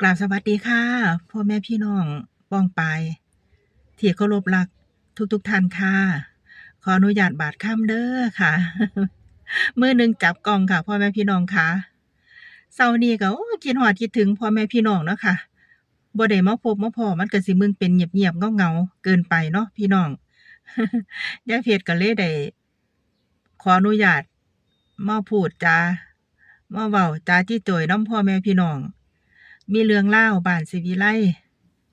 กราบสวัสดีค่ะพ่อแม่พี่น้องป้องปายที่เคารพรักทุกๆทท่านค่ะ ขออนุญาตบาดค่ำเด้อค่ะมือหนึ่งจับกล้องค่ะพ่อแม่พี่น้องค่ะเศร้านี้ก็คิดหอดคิดถึงพ่อแม่พี่น้องเนาะค่ะบ่ได้มาพบมาพอมันก็สิมึงเป็นเงียบๆเงาๆเกินไปเนาะพี่น้องยายเพชรก็เลยได้ขออนุญาตมาพูดจามาเว้าจาที่โจยน้ำพ่อแม่พี่น้อง มีเรื่องเล่าบ้านสิวิไล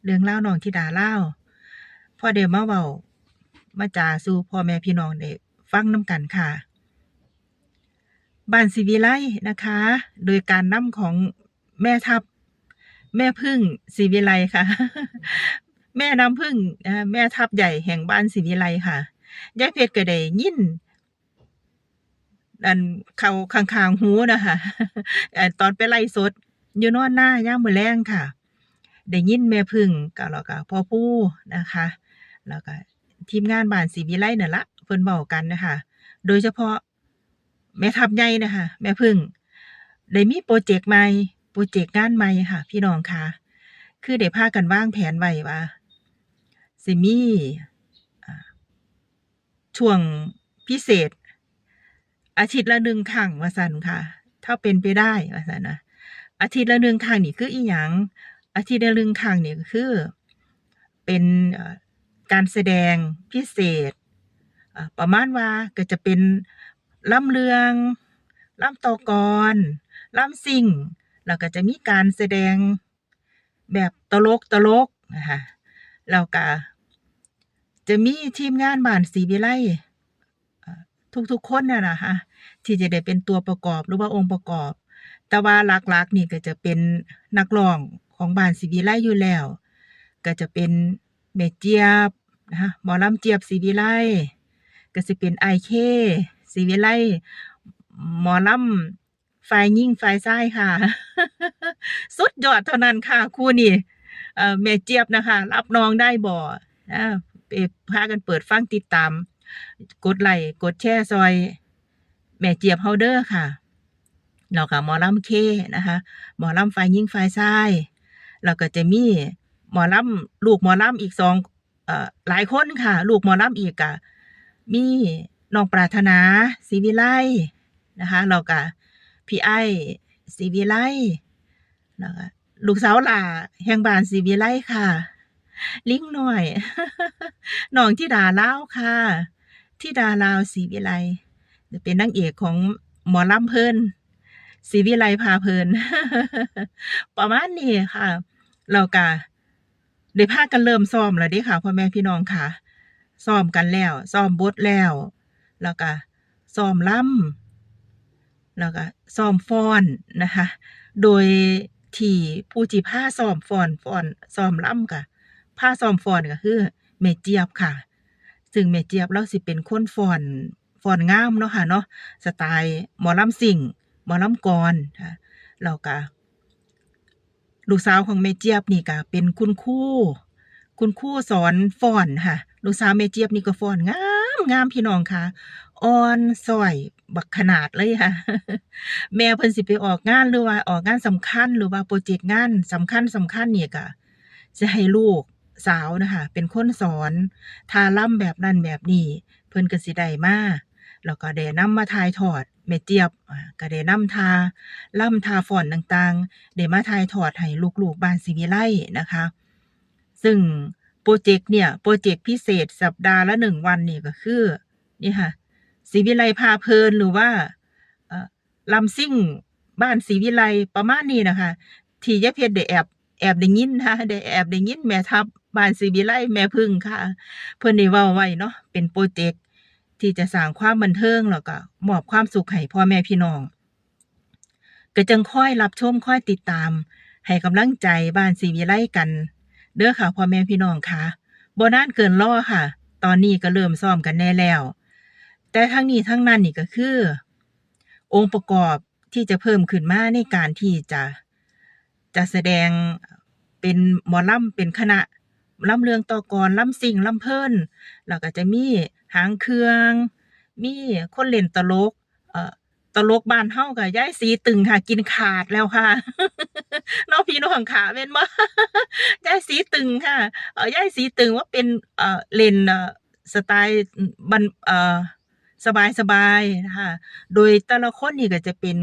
เรื่องเล่าน้องธิดาเล่าพ่อเดี๋ยวมาเว้ามาจาสู่พ่อแม่พี่น้องได้ฟังน้ำกันค่ะ บ้านสิวิไลนะคะ โดยการนำของแม่ทัพ แม่พึ่งสิวิไลค่ะ แม่น้ำพึ่งแม่ทัพใหญ่แห่งบ้านสิวิไลค่ะยายเพชรก็ได้ยินอันเขาข้างๆหูนะคะตอนไปไล่สด อยู่นอนหน้าย่ามมือแรงค่ะ ได้ยินแม่พึ่งกับแล้วก็พ่อปู่นะคะ แล้วก็ทีมงานบ้านสีวิไลนั่นละเพิ่นเบากันนะคะ โดยเฉพาะแม่ทัพใหญ่นะคะ แม่พึ่งได้มีโปรเจกต์ใหม่โปรเจกต์งานใหม่ค่ะ พี่น้องค่ะ คือได้พากันวางแผนไว้ว่าสิมีอ่าช่วงพิเศษ อาทิตย์ละหนึ่งครั้งว่าสันค่ะ ถ้าเป็นไปได้ว่าสันนะ อาทิตย์ละหนึ่งครั้งนี่คืออีหยัง อาทิตย์ละหนึ่งครั้งนี่ก็คือ เป็นการแสดงพิเศษ ประมาณว่าก็จะเป็นล่ำเรืองล่ำตอกรล่ำซิ่ง แล้วก็จะมีการแสดงแบบตลกตลกนะคะแล้วก็จะมีทีมงานบ้านศรีวิไล่ทุกๆคนน่ะนะคะที่จะได้เป็นตัวประกอบหรือว่าองค์ประกอบ แต่ว่าหลักๆนี่ก็จะเป็นนักร้องของบ้านศรีวิไลอยู่แล้ว ก็จะเป็นแม่เจี๊ยบนะคะหมอลำเจี๊ยบศรีวิไลก็สิเป็นไอเคศรีวิไลหมอลำฝ่ายหญิงฝ่ายชายค่ะ สุดยอดเท่านั้นค่ะคู่นี้เอ่อแม่เจี๊ยบนะคะ รับน้องได้บ่นะไปพากันเปิดฟังติดตาม กดไลค์กดแชร์ซอย แม่เจี๊ยบเฮาเด้อค่ะ แล้วก็หมอลำเคนะคะหมอลำฝ่ายหญิงฝ่ายชายแล้วก็จะมีหมอลำลูกหมอลำอีกสองเอ่อหลายคนค่ะ ลูกหมอลำอีกอะมีน้องปรารถนาศรีวิไลนะคะแล้วก็พี่ไอ้ศรีวิไลแล้วก็ลูกสาวหล่าแห่งบ้านศรีวิไลค่ะ ลิงหน่อยน้องที่ดาลาวค่ะที่ดาลาวศรีวิไลจะเป็นนางเอกของหมอลำเพิ่น สีวิไลพาเพลิน ประมาณนี้ค่ะ เราก็ได้พากันเริ่มซ้อมแล้วเด้ค่ะพ่อแม่พี่น้องค่ะ ซ้อมกันแล้ว ซ้อมบทแล้ว แล้วก็ซ้อมล่ำแล้วก็ซ้อมฟ้อนนะคะ โดยที่ผู้ที่พาซ้อมฟ้อนฟ้อนซ้อมล่ำค่ะพาซ้อมฟ้อนก็คือแม่เจียบค่ะ ซึ่งแม่เจียบเราสิเป็นคนฟ้อนฟ้อนงามเนาะค่ะเนาะ สไตล์หมอลำสิ่ง หมอลำกรค่ะแล้วก็ลูกสาวของแม่เจี๊ยบนี่ก็เป็นคุณครูคุณครูสอนฟ้อนค่ะลูกสาวแม่เจี๊ยบนี่ก็ฟ้อนงามงามพี่น้องค่ะอ่อนซอยบักขนาดเลยค่ะ แม่เพิ่นสิไปออกงานหรือว่าออกงานสำคัญหรือว่าโปรเจกต์งานสำคัญสำคัญเนี่ยก็จะให้ลูกสาวนะคะเป็นคนสอนทาล่ำแบบนั้นแบบนี้ เพิ่นก็สิได้มา แล้วก็ได้นำมาถ่ายทอดแม่เจี๊ยบก็ได้นำทาล่ำทาฟอนต่างๆได้มาถ่ายทอดให้ลูกๆบ้านศรีวิไลนะคะ ซึ่งโปรเจกต์เนี่ยโปรเจกต์พิเศษสัปดาห์ละหนึ่งวันนี่ก็คือนี่ค่ะศรีวิไลพาเพลินหรือว่าเอ่อลำซิ่งบ้านศรีวิไลประมาณนี้นะคะ ที่ยายเพชรได้แอบแอบได้ยินนะคะได้แอบได้ยินแม่ทัพบ้านศรีวิไลแม่พึ่งค่ะ เพิ่อนได้ว้าไว้เนาะเป็นโปรเจกต์ ที่จะสร้างความบันเทิงแล้วก็มอบความสุขให้พ่อแม่พี่น้องก็จึงค่อยรับชมค่อยติดตาม ให้กำลังใจบ้านสีวิไลกัน เด้อค่ะพ่อแม่พี่น้องค่ะบนานเกินรอค่ะ ตอนนี้ก็เริ่มซ้อมกันแน่แล้ว แต่ทั้งนี้ทั้งนั้นนี่ก็คือ องค์ประกอบที่จะเพิ่มขึ้นมาในการที่จะจะแสดงเป็นหมอลำเป็นคณะ ลำเรืองต่อกรลำสิ่งลำเพิ่นแล้วก็จะมีหางเครื่อง มีคนเล่นตลก เอ่อตลกบ้านเฮาก็ยายสีตึงค่ะ กินขาดแล้วค่ะน้องพี่น้องขาแม่นบ่ยายสีตึงค่ะ เอ่อยายสีตึงว่าเป็นเอ่อเล่นเอ่อสไตล์บันเอ่อสบายๆนะคะโดยแต่ละคนนี่ก็จะเป็น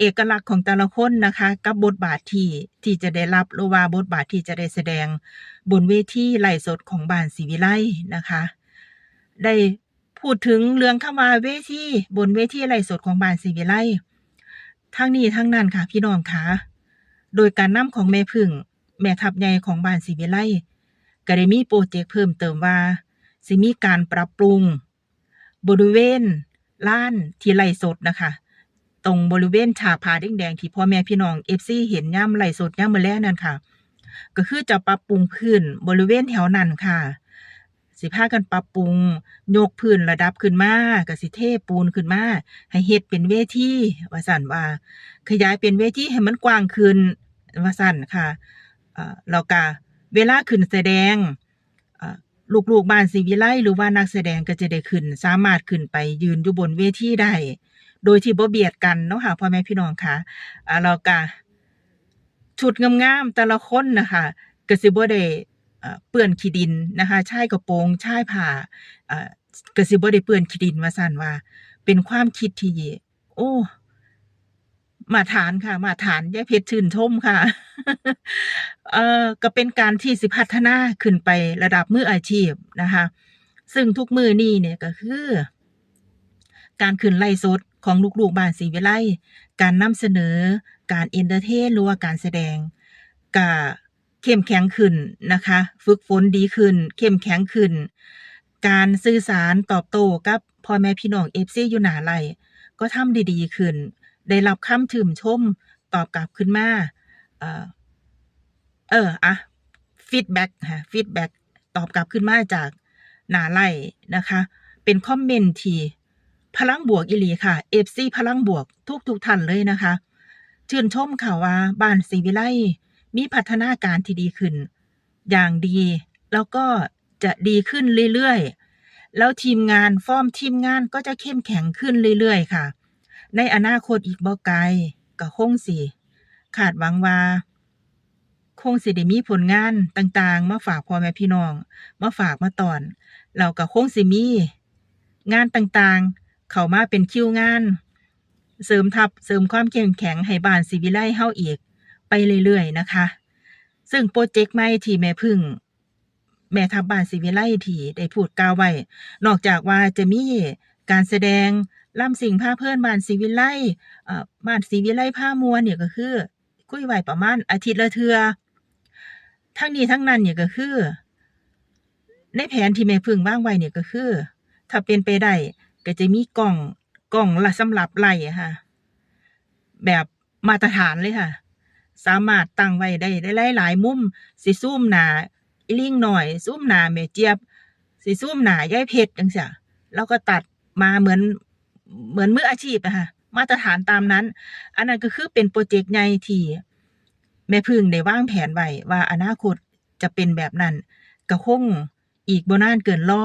เอกลักษณ์ของแต่ละคนนะคะ กับบทบาทที่ที่จะได้รับหรือว่าบทบาทที่จะได้แสดง บนเวทีไลฟ์สดของบ้านศรีวิไลนะคะ ได้พูดถึงเรื่องคำว่าเวทีบนเวทีไลฟ์สดของบ้านศรีวิไลทั้งนี้ทั้งนั้นค่ะพี่น้องคะโดยการนำของแม่พึ่ง แม่ทัพใหญ่ของบ้านศรีวิไลก็ได้มีโปรเจกต์เพิ่มเติมว่าสิมีการปรับปรุง บริเวณล้านที่ไล่สดนะคะ ตรงบริเวณฉากผาแดงๆที่พ่อแม่พี่น้อง FC เห็นย่ำไหล่สดย่ำมือแลงนั่นค่ะ ก็คือจะปรับปรุงพื้นบริเวณแถวนั้นค่ะ สิพากันปรับปรุงยกพื้นระดับขึ้นมาก็สิเทปูนขึ้นมาให้เฮ็ดเป็นเวทีว่าซั่นว่า ขยายเป็นเวทีให้มันกว้างขึ้นว่าซั่นค่ะเอ่อแล้วก็เวลาขึ้นแสดงลูกๆบ้านศรีวิไลหรือว่านักแสดงก็จะได้ขึ้น สามารถขึ้นไปยืนอยู่บนเวทีได้ โดยที่บ่เบียดกันเนาะค่ะพ่อแม่พี่น้องค่ะอ่าก็ชุดงามๆแต่ละคนนะคะก็สิบ่ได้เอ่อเปื้อนขี้ดินนะคะชายกระโปรงชายผ้าเอ่อก็สิบ่ได้เปื้อนขี้ดินว่าซั่นว่า เป็นความคิดที่โอ้มาฐานค่ะ มาฐานยายเพชรชื่นชมค่ะ เอ่อก็เป็นการที่สิพัฒนาขึ้นไประดับมืออาชีพนะคะ ซึ่งทุกมือนี่เนี่ยก็คือ การขึ้นไล่สด ของลูกๆบ้านศรีวิไลการนำเสนอ การเอนเตอร์เทนหรือว่าการแสดงก็เข้มแข็งขึ้นนะคะ ฝึกฝนดีขึ้น เข้มแข็งขึ้น การสื่อสารตอบโต้กับพ่อแม่พี่น้อง FC อยู่หนาไลก็ทำดีๆขึ้น ได้รับคำชื่นชมตอบกลับขึ้นมาเออเอออะฟีดแบ็กค่ะฟีดแบ็กตอบกลับขึ้นมาจากหนาไล่นะคะ เป็นคอมเมนต์ที่ พลังบวกอีหลีค่ะ FC พลังบวกทุกทุกท่านเลยนะคะ ชื่นชมค่ะว่าบ้านศรีวิไลมีพัฒนาการที่ดีขึ้น อย่างดี แล้วก็จะดีขึ้นเรื่อยๆ แล้วทีมงานฟอร์มทีมงานก็จะเข้มแข็งขึ้นเรื่อยๆ ค่ะ ในอนาคตอีกบ่ไกลก็คงสิคาดหวังว่าคงสิได้มีผลงานต่างๆ มาฝากพ่อแม่พี่น้อง มาฝากมาตอนแล้วก็คงสิมี งานต่างๆ เข้ามาเป็นคิวงาน เสริมทัพเสริมความเข้มแข็งให้บ้านศรีวิไลเฮาอีก ไปเรื่อยๆนะคะ ซึ่งโปรเจกต์ใหม่ที่แม่พึ่ง แม่ทัพบ้านศรีวิไลที่ได้พูดกล่าวไว้ นอกจากว่าจะมีการแสดงล่ำสิ่งผ้าเพื่อนบ้านศรีวิไลบ้านศรีวิไลผ้ามวลเนี่ยก็คือ คุยไหวประมาณอาทิตย์ละเทือ ทั้งนี้ทั้งนั้นเนี่ยก็คือ ในแผนที่แม่พึ่งวางไว้เนี่ยก็คือ ถ้าเป็นไปได้ ก็จะมีกล่องกล่องละสำหรับไล่ค่ะ แบบมาตรฐานเลยค่ะ สามารถตั้งไว้ได้ได้หลายหลายมุมสิซูมหนาอีลิงหน่อยซูมหนาแม่เจียบ สิซูมหนายายเพชรจังซี่แล้วก็ตัดมาเหมือนเหมือนมืออาชีพอะค่ะ มาตรฐานตามนั้น อันนั้นก็คือเป็นโปรเจกต์ใหญ่ที่แม่พึ่งได้วางแผนไว้ว่าอนาคตจะเป็นแบบนั้นก็คงอีกบนานเกินรอ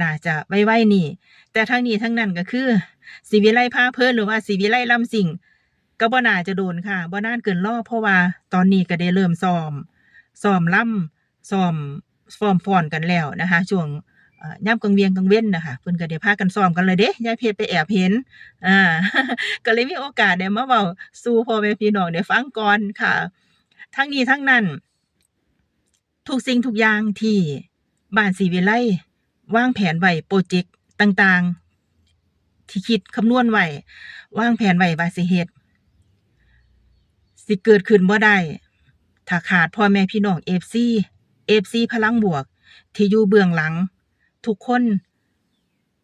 น่าจะไวๆนี่ แต่ทั้งนี้ทั้งนั้นก็คือสีวิไลพาเพลินหรือว่าสีวิไลลำสิ่ง ก็บ่น่าจะโดนค่ะบ่นานเกินรอเพราะว่าตอนนี้ก็ได้เริ่มซ้อมซ้อมล่ำซ้อมซ้อมฟอนกันแล้วนะคะช่วงย่ำกลางเวียงกลางเว้นนะคะเพิ่นก็ได้พากันซ้อมกันเลยเด้ยายเพชรไปแอบเห็นอ่าก็เลยมีโอกาสได้มาเว้าสู่พ่อแม่พี่น้องได้ฟังก่อนค่ะ ทั้งนี้ทั้งนั้นทุกสิ่งทุกอย่างที่บ้านศรีวิไล วางแผนไว้โปรเจกต์ต่างๆ ที่คิดคำนวณไว้วางแผนไว้ว่าสิเฮ็ดสิเกิดขึ้นบ่ได้ถ้าขาดพ่อแม่พี่น้อง FC FC พลังบวก ที่อยู่เบื้องหลัง ทุกคน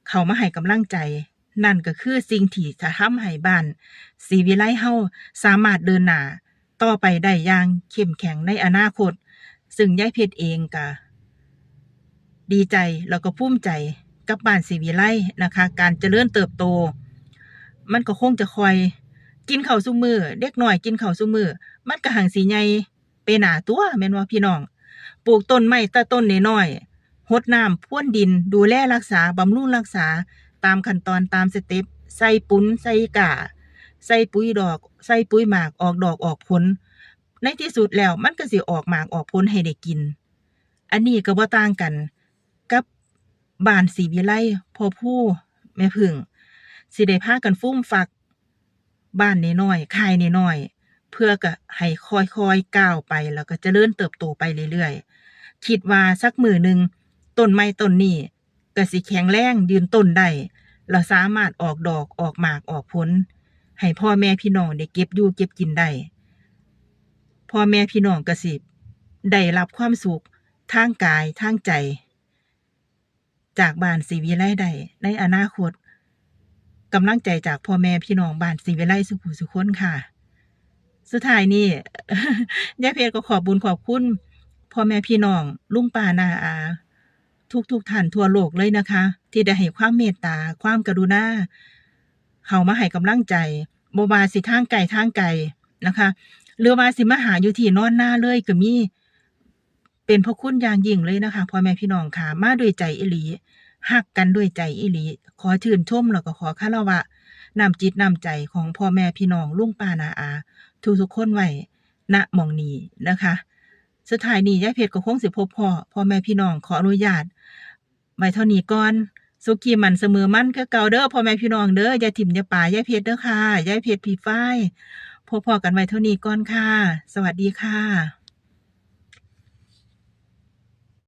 เข้ามาให้กำลังใจ นั่นก็คือสิ่งที่จะทำให้บ้านศรีวิไลเฮาสามารถเดินหน้าต่อไปได้อย่างเข้มแข็งในอนาคต ซึ่งยายเพชรเองก็ ดีใจแล้วก็ภูมิใจกับบ้านศรีวิไลนะคะ การเจริญเติบโต มันก็คงจะคอยกินข้าวซุมือเด็กน้อยกินข้าวซุมือมันก็หังสิใหญ่ไปหนาตัวแม่นว่าพี่น้อง ปลูกต้นไม้ต่ต้นน้อยๆรดน้ำพรวนดินดูแลรักษา บำรุงรักษาตามขั้นตอนตามสเต็ปใส่ปุ้นใส่กาใส่ปุ๋ยดอก ใส่ปุ๋ยหมากออกดอกออกผล ในที่สุดแล้วมันก็สิออกหมากออกผลให้ได้กิน อันนี้ก็บ่ต่างกัน บ้านศรีวิไลพ่อผู้แม่พึ่งสิได้พากันฟุ่มฟัก บ้านน้อยๆค่ายน้อยๆเพื่อก็ให้ค่อยๆก้าวไป แล้วก็จเจริญเติบโตไปเรื่อยๆ คิดว่าสักมือหนึ่งต้นไม้ต้นนี้ก็สิแข็งแรงยืนต้นได้แล้วสามารถออกดอกออกหมากออกผล ให้พ่อแม่พี่น้องได้เก็บอยู่เก็บกินได้พ่อแม่พี่น้องก็สิได้รับความสุขทางกายทางใจ จากบ้านศรีวิไลได้ในอนาคตกำลังใจจากพ่อแม่พี่น้องบ้านศรีวิไลสุขุสุขนค่ะ สุดท้ายนี่ยายเพชรก็ขอบบุญขอบคุณพ่อแม่พี่น้องลุงป้านาอา ทุกทุกๆท่านทั่วโลกเลยนะคะ ที่ได้ให้ความเมตตาความกรุณาเขามาให้กำลังใจบว่าสิทางไก่ทางไก่นะคะหรือว่าสิมาหาอยู่ที่นอนหน้าเลยก็มี เป็นพระคุณอย่างยิ่งเลยนะคะพ่อแม่พี่น้องค่ะ มาด้วยใจอิหลีหักกันด้วยใจอิหลี ขอชื่นชมแล้วก็ขอคารวะนำจิตนำใจของพ่อแม่พี่น้องลุงป้านาอา ทุกทุกคนไว้ณมองนี้นะคะ สุดท้ายนี้ยายเพชรก็คงสิพบพ่อพ่อแม่พี่น้องขออนุญาตไว้เท่านี้ก่อนสุขีมันเสมอมันคือเก่าเด้อพ่อแม่พี่น้องเด้อย่าถิ่มย่าป่ายายเพชรเด้อค่ะยายเพชรผีฝ้ายพบพอกันไว้เท่านี้ก่อนค่ะ สวัสดีค่ะ